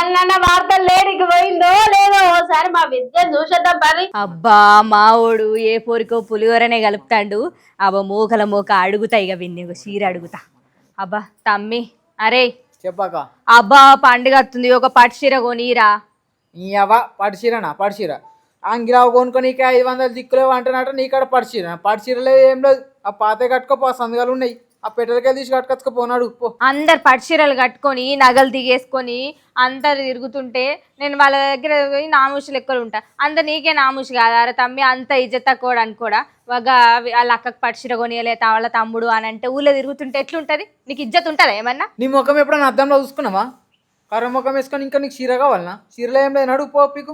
ఇయ్యాలన్న వార్తలు లేడికి పోయిందో లేదో ఓసారి మా విద్య చూసేద్దాం పరి అబ్బా మావోడు ఏ పోరికో పులిహోరనే కలుపుతాండు. అబ్బా మూకల మూక అడుగుతా ఇక విన్ని ఒక చీర అడుగుతా. అబ్బా తమ్మి అరే. చెప్పాక. అబ్బా పండుగ వస్తుంది ఒక పట్టు చీర కొనిరా. నీ అవ్వ పడిచీరనా పడిచీర అంగిరావు కొనుక్కొని ఐదు వందలు దిక్కులేవు అంటున్నట్టు నీ కాడ పడిచీర పడిచీరలే ఏం లేదు. ఆ పాతే కట్టుకోపో సందుగాలు ఉన్నాయి. ఆ పెట్టెలకే తీసి కట్టుకొచ్చుకోపోనాడు పో. అందరు పట్టు చీరలు కట్టుకొని నగలు దిగేసుకొని అందరు తిరుగుతుంటే నేను వాళ్ళ దగ్గర పోయి నామూషి లెక్కలు ఉంటా. అందరు నీకే నామూషి కాదారా తమ్మి అంత ఇజ్జత్ తక్కువ అనుకోడా? ఒక వాళ్ళ అక్కకు పట్టు చీర కొనియలే వాళ్ళ తమ్ముడు అని అంటే ఊళ్ళో తిరుగుతుంటే ఎట్లుంటది? నీకు ఇజ్జత్ ఉంటుందా ఏమన్నా? నీ ముఖం ఎప్పుడైనా అద్దంలో చూసుకున్నావా? కర్ర ముఖం వేసుకొని ఇంకా నీకు చీర కావాలనా? చీరలో ఏం లేదు. నడు పో పీకు.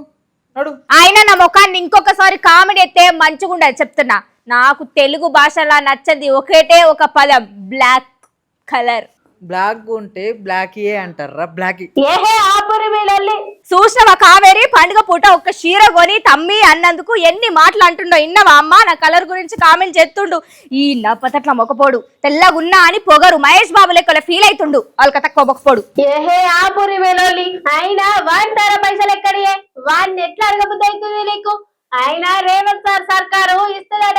నడు. ఆయన నా ముఖాన్ని ఇంకొకసారి కామెడీ ఎత్తే మంచిగా ఉండదు చెప్తున్నా. నాకు తెలుగు భాషలా నచ్చది ఒకటే ఒక పదం బ్లాక్ కలర్. బ్లాక్ ఉంటే బ్లాక్ ఏ అంటారా బ్లాక్. ఏహే ఆపురి వీళ్ళల్లి చూసినవా కావేరి? పండుగ పూట ఒక్క చీర కొని తమ్మి అన్నందుకు ఎన్ని మాటలు అంటుండో ఇన్నవా అమ్మ? నా కలర్ గురించి కామెంట్ చేస్తుండు. ఈ నప్పతట్ల మొకపోడు తెల్లగున్నా అని పొగరు. మహేష్ బాబు లెక్కల ఫీల్ అవుతుండు వాళ్ళకి తక్కువ మొక్కపోడు ఏహే ఆపురి వీళ్ళల్లి అయినా వాడి పైసలు ఎక్కడియే? వాడిని ఎట్లా అడగబుద్ధి అవుతుంది నీకు? అయినా రేవంత్ సార్ సర్కారు ఇస్తుందట.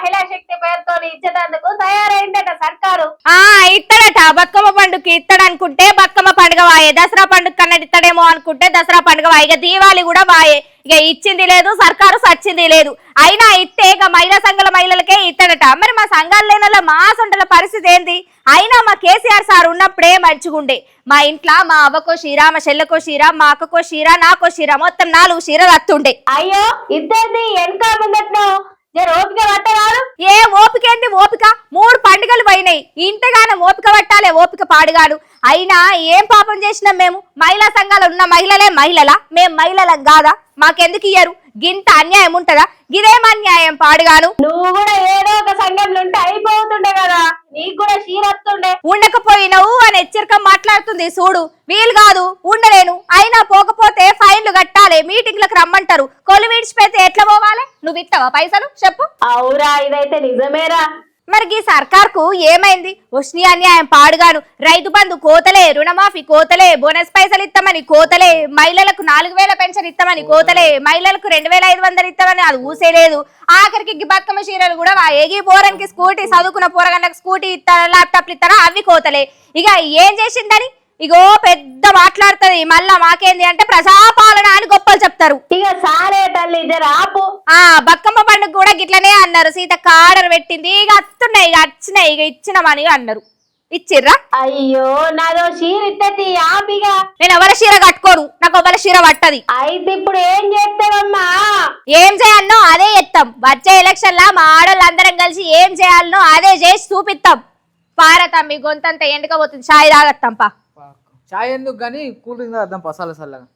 మహిళా శక్తి పేరుతో ఇచ్చేటందుకు తయారైందట సర్కారు. ఆ ఇత్తడట. బతుకమ్మ పండుగకి ఇత్తడు అనుకుంటే బతుకమ్మ పండుగ వాయే. దసరా పండుగ కన్నా ఇత్తడేమో అనుకుంటే దసరా పండుగ వాయే. ఇక దీవాలి కూడా వాయే. ఇక ఇచ్చింది లేదు సర్కారు సచ్చింది లేదు. అయినా ఇస్తే ఇక మహిళా సంఘాల మహిళలకే ఇత్తడట. మరి మా సంఘాలు లేని మా సొంటల పరిస్థితి ఏంది? అయినా మా కేసీఆర్ సార్ ఉన్నప్పుడే మంచిగుండే. మా ఇంట్లో మా అవ్వకో షీరా మా చెల్లెకో షీరా మా అక్కకో షీరా నాకో షీరా మొత్తం నాలుగు షీరలు అత్తుండే. అయ్యో ఇద్దరిది వెనక ముందట్లో ఓపిక పట్టరాదు. ఏ ఓపిక ఏంది ఓపిక? మూడు పండుగలు పోయినాయి. ఇంతగానో ఓపిక పట్టాలే ఓపిక పాడుగాడు. అయినా ఏం పాపం చేసినాం మేము? మహిళా సంఘాలు ఉన్న మహిళలే మహిళలా? మేము మహిళలం కాదా? మాకెందుకు ఇయ్యరు? గింత అన్యాయం ఉంటదా? గిదేం అన్యాయం పాడుగాను నువ్వు కూడా ఏదో ఒక సంఘంలో ఉంటే అయిపోతుండే కదా నీకు కూడా షీరత్తుండే పోయినవు అని హెచ్చరిక మాట్లాడుతుంది. చూడు వీలు కాదు ఉండలేను. అయినా పోకపోతే ఫైన్లు కట్టాలి. మీటింగ్లకు రమ్మంటారు. కొలు విడిచిపోతే ఎట్లా పోవాలి? నువ్వు ఇస్తావా పైసలు? చెప్పు. అవురా ఇదైతే నిజమేరా. మరి ఈ సర్కార్కు ఏమైంది? ఉష్ణి అన్యాయం పాడుగాను. రైతు బంధు కోతలే రుణమాఫీ కోతలే బోనస్ పైసలు ఇస్తామని కోతలే మహిళలకు నాలుగు వేల పెన్షన్ ఇస్తామని కోతలే మహిళలకు రెండు వేల ఐదు వందలు ఇస్తామని అది ఊసేలేదు ఆఖరికి గి బతుకమ్మ చీరలు కూడా ఏగి పోరానికి స్కూటీ చదువుకున్న పోరగాళ్ళకి స్కూటీ ఇస్తారా ల్యాప్టాప్లు ఇస్తారా అవి కోతలే. ఇక ఏం చేసిందని? ఇగో పెద్ద మాట్లాడుతుంది. మళ్ళా మాకేంది అంటే ప్రజాపాలన అని గొప్పలు చెప్తారు. ఇక సారే తల్లి జర ఆపు ఆ బతుకమ్మ పండుగ కూడా గిట్లనే అన్నారు. సీత ఆర్డర్ పెట్టింది. ఇక వస్తున్నాయి ఇక వచ్చినాయి ఇక ఇచ్చినామని అన్నారు. ఇచ్చిర్రా? అయ్యో నాదో షీర్ ఇట్టతి ఆపిగా. నేను ఎవరి చీర కట్టుకోను? నాకు ఎవరి చీర పట్టది. అయితే ఇప్పుడు ఏం చేస్తావమ్మా? ఏం చేయాలనో అదే ఎత్తాం వచ్చే ఎలక్షన్ లా మా ఆడోళ్ళందరం కలిసి ఏం చేయాలనో అదే చేసి చూపిస్తాం పారతమ్మి గొంతంత ఎండుక పోతుంది. చాయ్ తాగత్తాం పా. చాయ్ ఎందుకు కానీ కూల్ డ్రింక్ తాగుదాం పసాల సల్లగా.